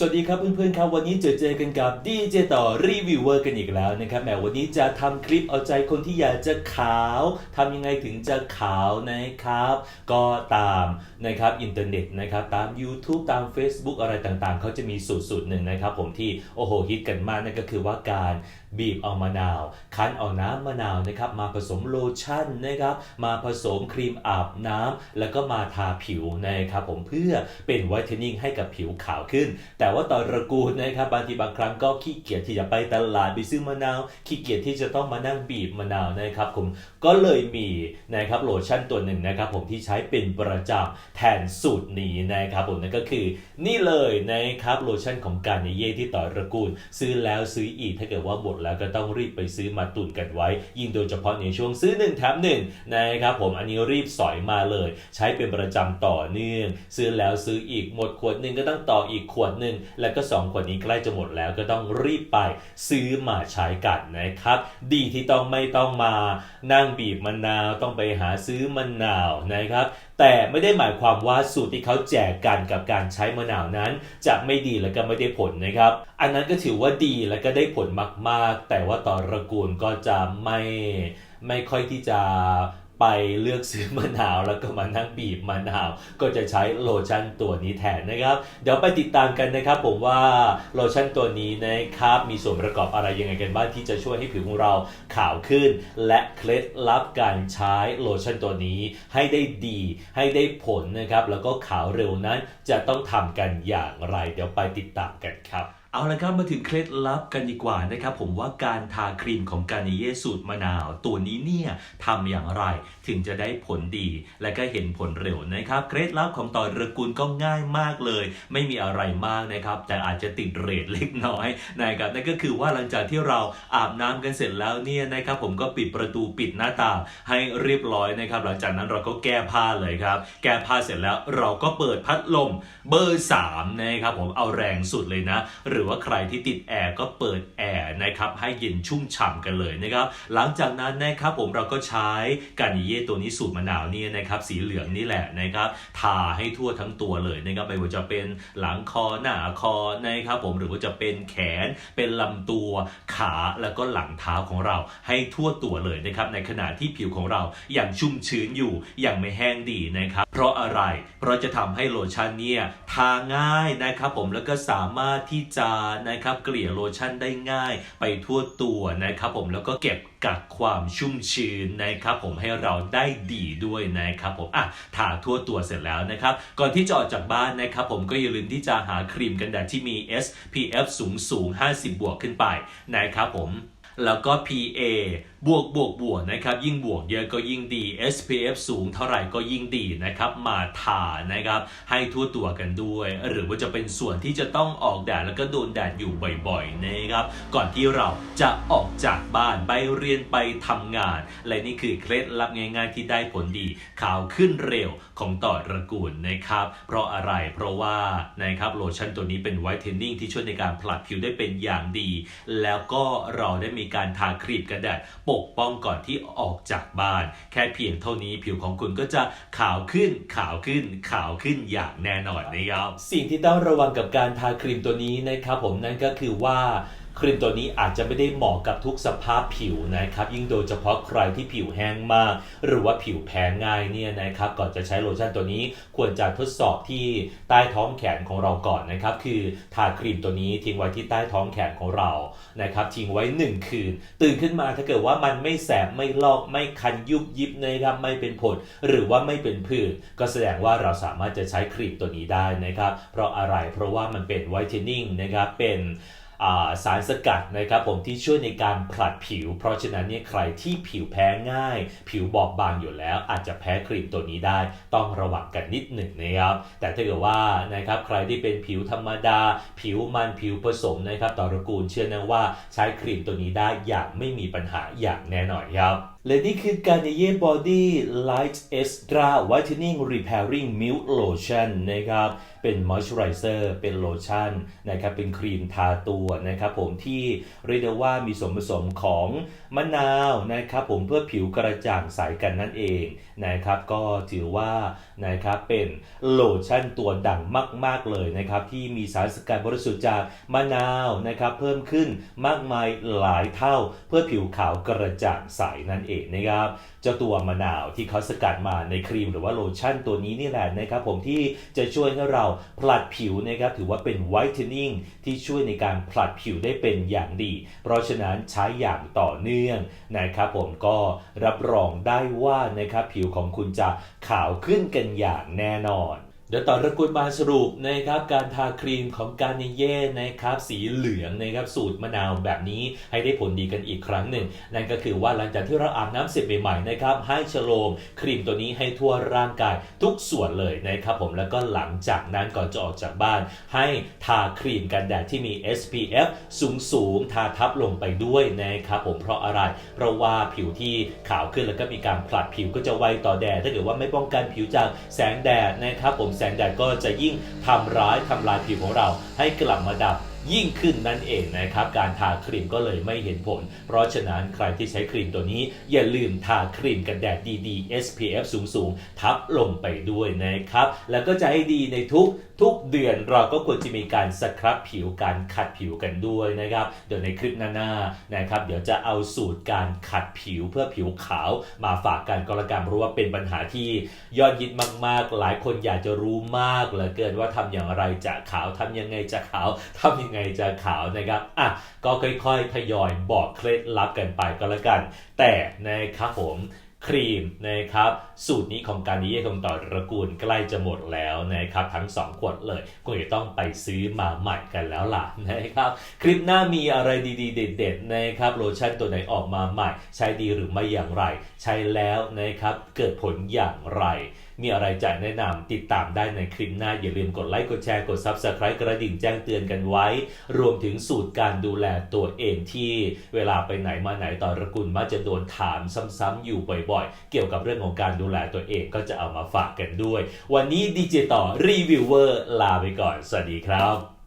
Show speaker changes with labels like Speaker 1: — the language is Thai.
Speaker 1: สวัสดีครับเพื่อนๆครับวันนี้เจอเจอกันกับดีเจต่อรีวิวเวอร์กันอีกแล้วนะครับแหมวันนี้จะทำคลิปเอาใจคนที่อยากจะขาวทำยังไงถึงจะขาวนะครับ ก็ตามนะครับอินเทอร์เน็ตนะครับตาม YouTube ตาม Facebook อะไรต่างๆ เขาจะมีสูตรสูตรหนึ่งนะครับผมที่โอ้โหฮิตกันมากนั่นก็คือว่าการบีบเอามะนาว คั้นเอาน้ำมะนาวนะครับมาผสมโลชั่นนะครับมาผสมครีมอาบน้ำแล้วก็มาทาผิวนะครับผมเพื่อเป็นไวท์เทนนิ่งให้กับผิวขาวขึ้น แต่แต่ว่าตอนระกูลนะครับบางทีบางครั้งก็ขี้เกียจที่จะไปตลาดไปซื้อมะนาว ขี้เกียจที่จะต้องมานั่งบีบมะนาวนะครับผมก็เลยมีนะครับโลชั่นตัวหนึ่งนะครับผมที่ใช้เป็นประจำแทนสูตรนี้นะครับผมนั่นก็คือ นี่เลยนะครับโลชั่นของการเย่ที่ต่อระกูล ซื้อแล้วซื้ออีกถ้าเกิดว่าหมดแล้วก็ต้องรีบไปซื้อมาตุนกันไว้ ยิ่งโดยเฉพาะในช่วงซื้อหนึ่งแถมหนึ่งนะครับผมอันนี้รีบสอยมาเลย ใช้เป็นประจำต่อเนื่อง ซื้อแล้วซื้ออีกหมดขวดหนึ่งก็ต้องต่ออีกขวดหนึ่งแล้วก็สองขวดนี้ใกล้จะหมดแล้วก็ต้องรีบไปซื้อมาใช้กันนะครับ ดีที่ต้องไม่ต้องมานั่งบีบมะนาวต้องไปหาซื้อมะนาวนะครับแต่ไม่ได้หมายความว่าสูตรที่เขาแจกกันกับการใช้มะนาวนั้น จะไม่ดีและก็ไม่ได้ผลนะครับ อันนั้นก็ถือว่าดีและก็ได้ผลมากๆ แต่ว่าต่อระกูลก็จะไม่ไม่ค่อยที่จะ ไปเลือกซื้อมะนาวแล้วก็มานั่งบีบมะนาว ก็จะใช้โลชั่นตัวนี้แทนนะครับ เดี๋ยวไปติดตามกันนะครับ ผมว่าโลชั่นตัวนี้นะครับมีส่วนประกอบอะไรยังไงกันบ้างที่จะช่วยให้ผิวของเราขาวขึ้น และเคล็ดลับการใช้โลชั่นตัวนี้ ให้ได้ดีให้ได้ผลนะครับ แล้วก็ขาวเร็วนั้นจะต้องทำกันอย่างไร เดี๋ยวไปติดตามกันครับ เอาละครับมาถึงเคล็ดลับกันดีกว่านะครับ ผมว่าการทาครีมของการนิเยสูตรมะนาว ตัวนี้เนี่ยทำอย่างไรถึงจะได้ผลดี และก็เห็นผลเร็วนะครับ เคล็ดลับของต่อระกูลก็ง่ายมากเลย ไม่มีอะไรมากนะครับ แต่อาจจะติดเรทเล็กน้อยนะครับนั่นก็คือว่าหลังจากที่เราอาบน้ำกันเสร็จแล้วเนี่ยนะครับ ผมก็ปิดประตูปิดหน้าต่างให้เรียบร้อยนะครับ หลังจากนั้นเราก็แก้ผ้าเลยครับ แก้ผ้าเสร็จแล้วเราก็เปิดพัดลมเบอร์3นะครับผมเอาแรงสุดเลยนะ หรือว่าใครที่ติดแอร์ก็เปิดแอร์นะครับให้เย็นชุ่มฉ่ำกันเลยนะครับหลังจากนั้นนะครับผมเราก็ใช้กานิเย่ตัวนี้สูตรมะนาวเนี่ยนะครับสีเหลืองนี่แหละนะครับทาให้ทั่วทั้งตัวเลยนะครับไม่ว่าจะเป็นหลังคอหน้าคอนะครับผมหรือว่าจะเป็นแขนเป็นลำตัวขาแล้วก็หลังเท้าของเราให้ทั่วตัวเลยนะครับในขณะที่ผิวของเราอยังชุ่มชื้นอยู่อยังไม่แห้งดีนะครับเพราะอะไรเพราะจะทำให้โลชั่นเนี่ยทาง่ายนะครับผมแล้วก็สามารถที่จะนะครับเกลี่ยโลชั่นได้ง่ายไปทั่วตัวนะครับผมแล้วก็เก็บกักความชุ่มชื้นนะครับผมให้เราได้ดีด้วยนะครับผมอะทาทั่วตัวเสร็จแล้วนะครับ ก่อนที่จะออกจากบ้านนะครับผมก็อย่าลืมที่จะหาครีมกันแดดที่มี SPF สูงสูง50 บวกขึ้นไปนะครับผมแล้วก็ PA บวกบวกบวกนะครับยิ่งบวกเยอะก็ยิ่งดี SPF สูงเท่าไหร่ก็ยิ่งดีนะครับมาทานะครับให้ทั่วตัวกันด้วย หรือว่าจะเป็นส่วนที่จะต้องออกแดดแล้วก็โดนแดดอยู่บ่อยๆนะครับก่อนที่เราจะออกจากบ้านไปเรียนไปทำงาน และนี่คือเคล็ดลับง่ายๆที่ได้ผลดีขาวขึ้นเร็วของต่อตระกูลนะครับเพราะอะไรเพราะว่านะครับโลชั่นตัวนี้เป็นไวท์เทนนิ่งที่ช่วยในการผลัดผิวได้เป็นอย่างดี แล้วก็เราได้มีการทาครีมกันแดดปกป้องก่อนที่ออกจากบ้าน แค่เพียงเท่านี้ผิวของคุณก็จะขาวขึ้นขาวขึ้นขาวขึ้นอย่างแน่นอนนะครับ สิ่งที่ต้องระวังกับการทาครีมตัวนี้นะครับผมนั่นก็คือว่า ครีมตัวนี้อาจจะไม่ได้เหมาะกับทุกสภาพผิวนะครับ ยิ่งโดยเฉพาะใครที่ผิวแห้งมาก หรือว่าผิวแพ้ง่ายเนี่ยนะครับ ก่อนจะใช้โลชั่นตัวนี้ควรจะทดสอบที่ใต้ท้องแขนของเราก่อนนะครับ คือทาครีมตัวนี้ทิ้งไว้ที่ใต้ท้องแขนของเรานะครับ ทิ้งไว้ 1 คืน ตื่นขึ้นมาถ้าเกิดว่ามันไม่แสบไม่ลอกไม่คันยุบยิบนะครับไม่เป็นผดหรือว่าไม่เป็นผื่นก็แสดงว่าเราสามารถจะใช้ครีมตัวนี้ได้นะครับ เพราะอะไรเพราะว่ามันเป็นไวท์เทนนิ่งนะครับเป็น สารสกัดนะครับผมที่ช่วยในการผลัดผิว เพราะฉะนั้นเนี่ยใครที่ผิวแพ้ง่าย ผิวบอบบางอยู่แล้ว อาจจะแพ้ครีมตัวนี้ได้ ต้องระวังกันนิดหนึ่งนะครับ แต่ถ้าเกิดว่านะครับใครที่เป็นผิวธรรมดา ผิวมันผิวผสมนะครับต่อระกูลเชื่อแนะว่าใช้ครีมตัวนี้ได้อย่างไม่มีปัญหาอย่างแน่นอนครับ และนี่คือ Garnier Body Light Extra Whitening Repairing Milk Lotion นะครับเป็นมอยส์เจอไรเซอร์เป็นโลชั่นนะครับเป็นครีมทาตัวนะครับผมที่เรียกได้ว่ามีส่วนผสมของมะนาวนะครับผมเพื่อผิวกระจ่างใสกันนั่นเองนะครับก็ถือว่านะครับเป็นโลชั่นตัวดังมาก ๆ เลยนะครับที่มีสารสกัดบริสุทธิ์จากมะนาวนะครับเพิ่มขึ้นมากมายหลายเท่าเพื่อผิวขาวกระจ่างใสนั่นเองนะครับเจ้าตัวมะนาวที่เขาสกัดมาในครีมหรือว่าโลชั่นตัวนี้นี่แหละนะครับผมที่จะช่วยให้เราผลัดผิวนะครับถือว่าเป็นไวท์เทนนิ่งที่ช่วยในการผลัดผิวได้เป็นอย่างดี เพราะฉะนั้นใช้อย่างต่อเนื่องนะครับผมก็รับรองได้ว่านะครับผิวของคุณจะขาวขึ้นกันอย่างแน่นอน เดี๋ยวตอนรกุลมาสรุปนะครับการทาครีมของการเนเย่นะครับสีเหลืองนะครับสูตรมะนาวแบบนี้ให้ได้ผลดีกันอีกครั้งหนึ่ง นั่นก็คือว่าหลังจากที่เราอาบน้ำเสร็จใหม่ๆนะครับให้ชโลมครีมตัวนี้ให้ทั่วร่างกายทุกส่วนเลยนะครับผมแล้วก็หลังจากนั้นก่อนจะออกจากบ้าน ให้ทาครีมกันแดดที่มี SPF สูงสูงๆทาทับลงไปด้วยนะครับผมเพราะอะไร เพราะว่าผิวที่ขาวขึ้นแล้วก็มีการผลัดผิวก็จะไวต่อแดดถ้าเกิดว่าไม่ป้องกันผิวจากแสงแดดนะครับผมแสงแดดก็จะยิ่งทำร้ายทำลายผิวของเราให้กลับมาดำ ยิ่งขึ้นนั่นเองนะครับ การทาครีมก็เลยไม่เห็นผล เพราะฉะนั้นใครที่ใช้ครีมตัวนี้ อย่าลืมทาครีมกันแดดดีๆ SPF สูงๆ ทับลงไปด้วยนะครับ แล้วก็จะให้ดีในทุกทุกเดือนเราก็ควรจะมีการสครับผิวการขัดผิวกันด้วยนะครับ เดี๋ยวในคลิปหน้าๆนะครับ เดี๋ยวจะเอาสูตรการขัดผิวเพื่อผิวขาว มาฝากกันก็แล้วกันเพราะว่าเป็นปัญหาที่ยอดฮิตมาก ๆ หลายคนอยากจะรู้มากเหลือเกินว่าทำอย่างไรจะขาวทำยังไงจะขาวทำยังไงจะขาวนะครับอะก็ค่อยๆทยอยบอกเคล็ดลับกันไปก็แล้วกัน แต่นะครับผมครีมนะครับสูตรนี้ของการนิเย่ของต่อระกูลใกล้จะหมดแล้วนะครับทั้ง 2 ขวดเลยคงจะต้องไปซื้อมาใหม่กันแล้วล่ะนะครับคลิปหน้ามีอะไรดีๆ เด็ดๆนะครับโลชั่นตัวไหนออกมาใหม่ ใช้ดีหรือไม่อย่างไร ใช้แล้วนะครับเกิดผลอย่างไร มีอะไรจะแนะนำติดตามได้ในคลิปหน้า อย่าลืมกดไลค์กดแชร์กด Subscribe กระดิ่งแจ้งเตือนกันไว้ รวมถึงสูตรการดูแลตัวเองที่เวลาไปไหนมาไหนต่อระกุลมักจะโดนถามซ้ำๆอยู่บ่อยๆ เกี่ยวกับเรื่องของการดูแลตัวเองก็จะเอามาฝากกันด้วย วันนี้ดีเจต่อรีวิวเวอร์ลาไปก่อน สวัสดีครับ